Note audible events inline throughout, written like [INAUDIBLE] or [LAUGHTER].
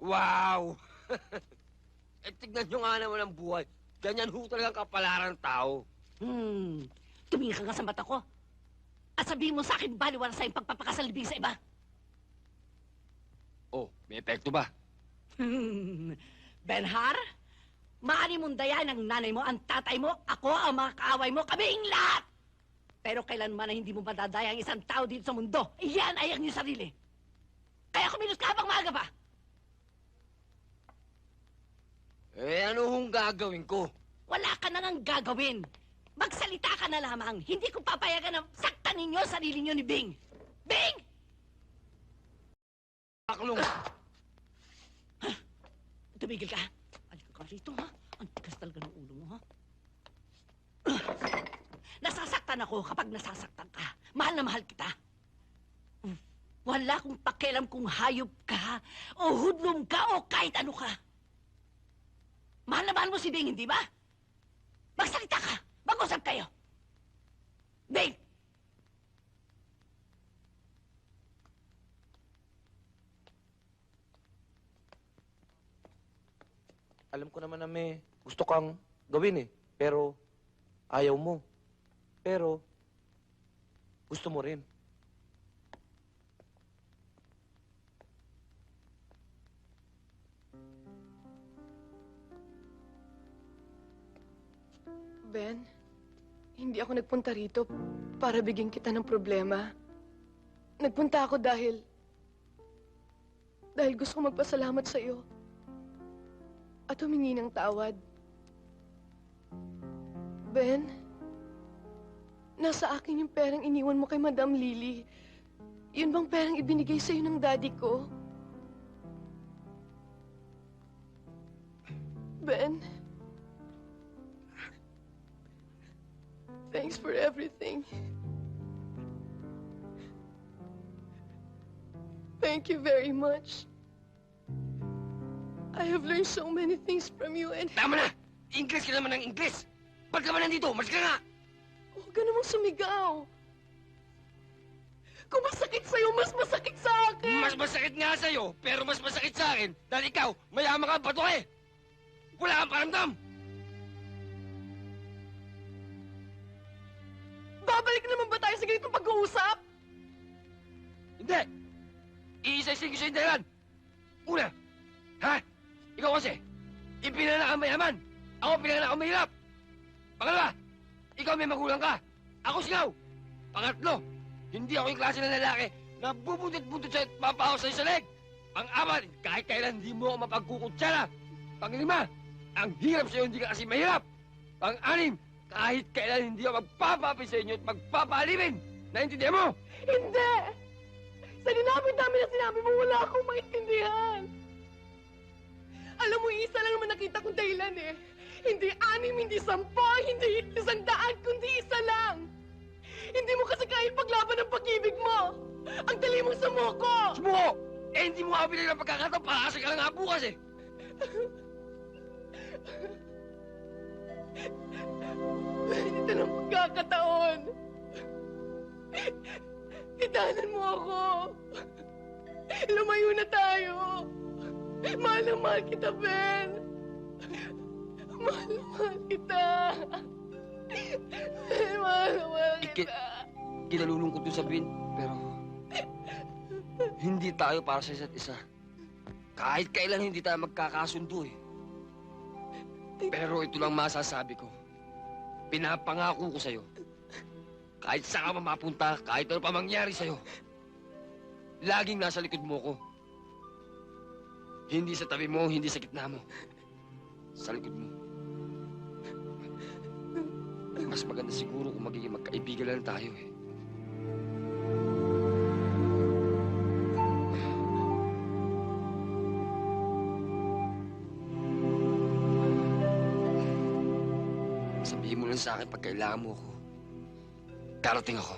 Wow! [LAUGHS] eh, tignan nyo nga naman ang buhay. Ganyan ho talagang kapalaran tao. Hmm, tumingin ka nga sa mata ko. At sabihin mo sa akin, baliwala sa pagpapakasalibing sa iba. Oh, may epekto ba? Hmm, Benhar, maari mong dayan ang nanay mo, ang tatay mo, ako, ang mga kaaway mo, kaming lahat! Pero kailanman na hindi mo madadaya ang isang tao dito sa mundo, iyan ay ang iyong sarili. Kaya kumilos ka habang maaga pa. Eh, ano hong gagawin ko? Wala ka na nang gagawin. Magsalita ka na lamang. Hindi ko papayagan na saktan ninyo sarili nyo ni Bing. Bing! Aklong! Tumigil ka. Alika ka rito, ha? Ang tigas talaga ng ulo mo, ha? Nasasaktan ako kapag nasasaktan ka. Mahal na mahal kita. Wala akong pakialam kung hayop ka, o hudlom ka, o kahit ano ka. Mahal na mahal mo si Bing, hindi ba? Magsalita ka! Mag-usap kayo! Bing! Alam ko naman na may gusto kang gawin eh. Pero ayaw mo. Pero gusto mo rin. Ben, hindi ako nagpunta rito para bigyan kita ng problema. Nagpunta ako dahil... Dahil gusto ko magpasalamat sa iyo. At humingi ng tawad. Ben, nasa akin yung perang iniwan mo kay Madam Lily. Yun bang perang ibinigay sa iyo ng daddy ko? Ben, Thanks for everything. Thank you very much. I have learned so many things from you and Tama na! Ingles ka naman ng Ingles! Ba't ka ba nandito? Mas ka nga! huwag ka namang sumigaw. Kung masakit sa'yo, mas masakit sa akin. Mas masakit nga sa'yo, pero mas masakit sa akin dahil ikaw, mayaman ka, bato eh! Wala kang paramdam! Babalik naman ba tayo sa ganitong pag-uusap? Hindi! Iisa-ising ko yung dahilan! Una, ha? Ikaw kasi, ipinanak ang mayaman! Ako pinanak ang mahirap! Pangalawa, ikaw may magulang ka! Ako singaw! Pangatlo, hindi ako yung klase ng lalaki na bubuntot-buntot sa'yo at sa leg! Pang-apat, kahit kailan hindi mo ako mapagkukutsara! Panglima, ang hirap sa'yo hindi ka kasi mahirap! Pang-anim, kahit kailan hindi ako magpapapi sa inyo at magpapalimin! Naintindihan mo? Hindi! Sa dinami-dami na sinabi mo, wala akong maintindihan. Alam mo, isa lang naman nakita kong dahilan eh. Hindi anim, hindi sampo, hindi isang daan, kundi isa lang. Hindi mo kasi kaya paglaban ng pag-ibig mo. Ang dali mong sumuko. Sumuko! Eh, hindi mo nga binigyan ng pagkakataon para kasi ka nga bukas eh! [LAUGHS] pagkakataon. Itanan mo ako. Lumayo na tayo. Mahal na mahal kita, Ben. Mahal na mahal kita. Mahal na mahal kita. Kinalulungkot yung sabihin, pero... Hindi tayo para sa isa't isa. Kahit kailan hindi tayo magkakasundo eh. Pero ito lang masasabi ko. Pinapangako ko sa'yo. Kahit saan ka mapunta, kahit ano pa mangyari sa'yo. Laging nasa likod mo ko. Hindi sa tabi mo, hindi sa gitna mo. Sa likod mo. Mas maganda siguro kung magiging magkaibigan lang tayo eh. Sabihin mo lang sa akin pag kailangan mo ako. Darating ako.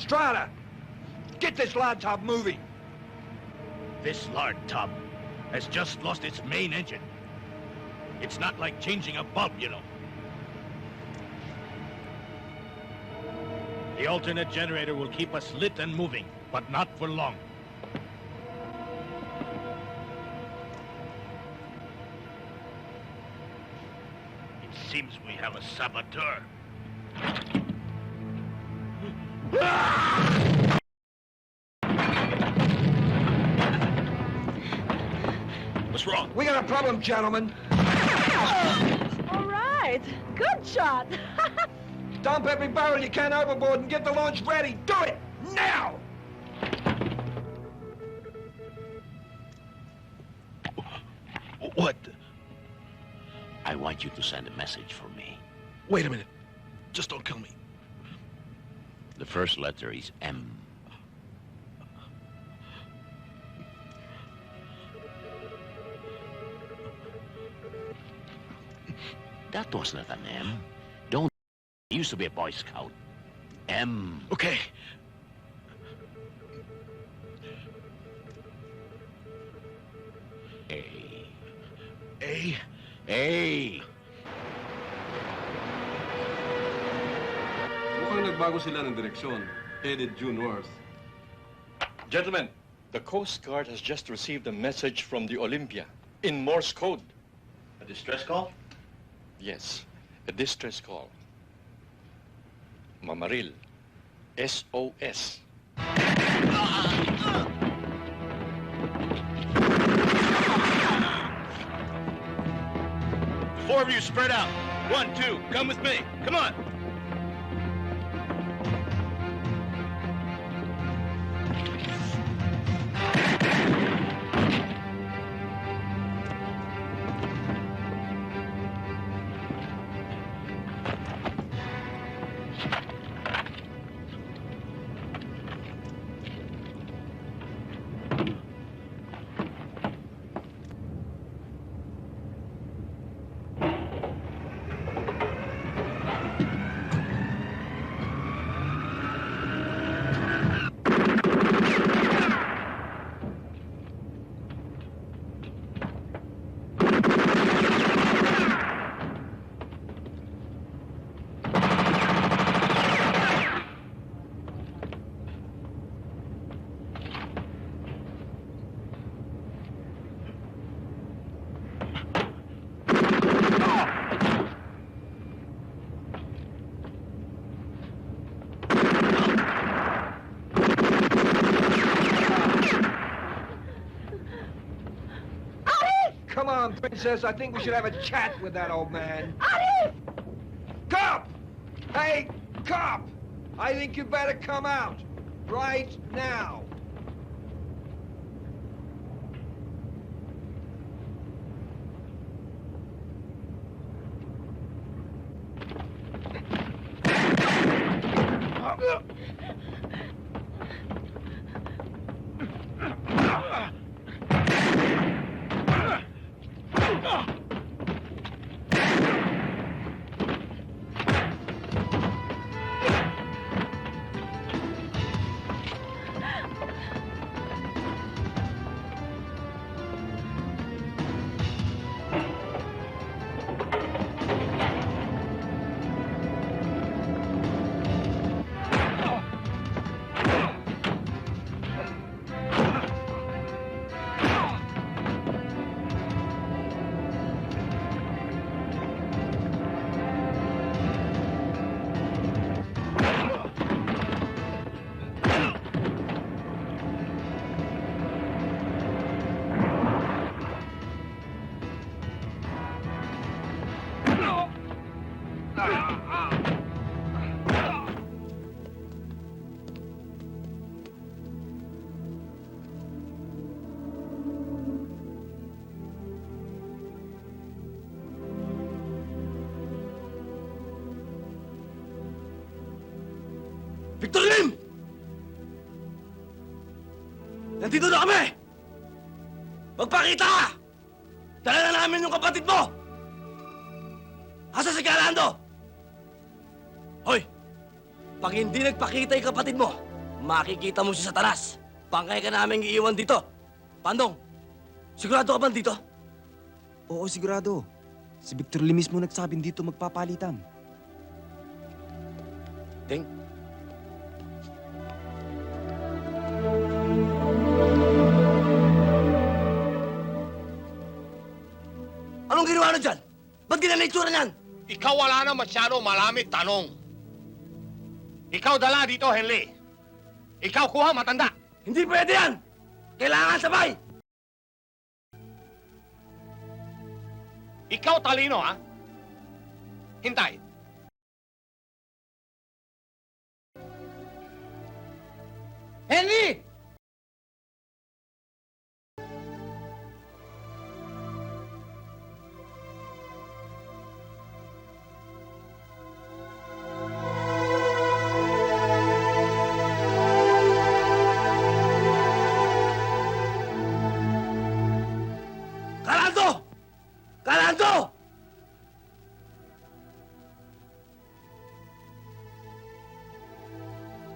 Strada, get this laptop moving. This lard tub has just lost its main engine. It's not like changing a bulb, you know. The alternate generator will keep us lit and moving, but not for long. It seems we have a saboteur. [LAUGHS] Ah! Problem, gentlemen. All right. Good shot. [LAUGHS] Dump every barrel you can overboard and get the launch ready. Do it now! What? I want you to send a message for me. Wait a minute. Just don't kill me. The first letter is M. That was not an M. Don't. I used to be a Boy Scout. M. Okay. A. A. A. Mukhang nagbago sila ng direksyon, headed due north. Gentlemen, the Coast Guard has just received a message from the Olympia in Morse code. A distress call? Yes, a distress call. Mamaril. SOS. Four of you spread out. One, two, come with me. Come on. Princess. I think we should have a chat with that old man. Arif! Cop! Hey, cop! I think you better come out. Right now. Victor Lim! Nandito na kami! Magpakita ka! Dala na namin yung kapatid mo! Asa si Calando? Hoy! Pag hindi nagpakita yung kapatid mo, makikita mo si Satanas. Bangkay ka namin iiwan dito. Pandong, sigurado ka ba dito? Oo, sigurado. Si Victor Lee mismo nagsabing dito magpapalitan. Ding, Anong ginawa na dyan? Ba't ganyan na itsura niyan? Ikaw wala na masyado malamit tanong. Ikaw dala dito, Henley. Ikaw kuha matanda. Hindi pwede yan! Kailangan sabay! Ikaw talino, ha? Hintay. Henry!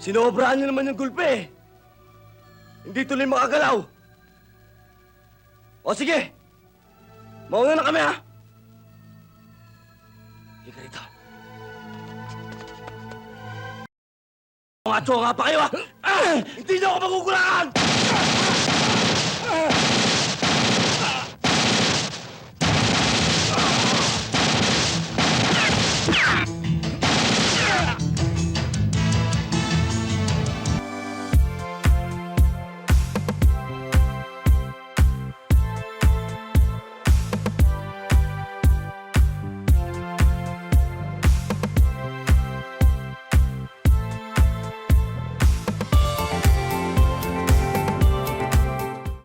Sinobrahan niyo naman yung gulpe. Hindi tuloy makagalaw. O sige, mauna na kami ha. Halika rito. Mga nga pa kayo ha! Ah! Hindi niyo ako magugulangan! Ah!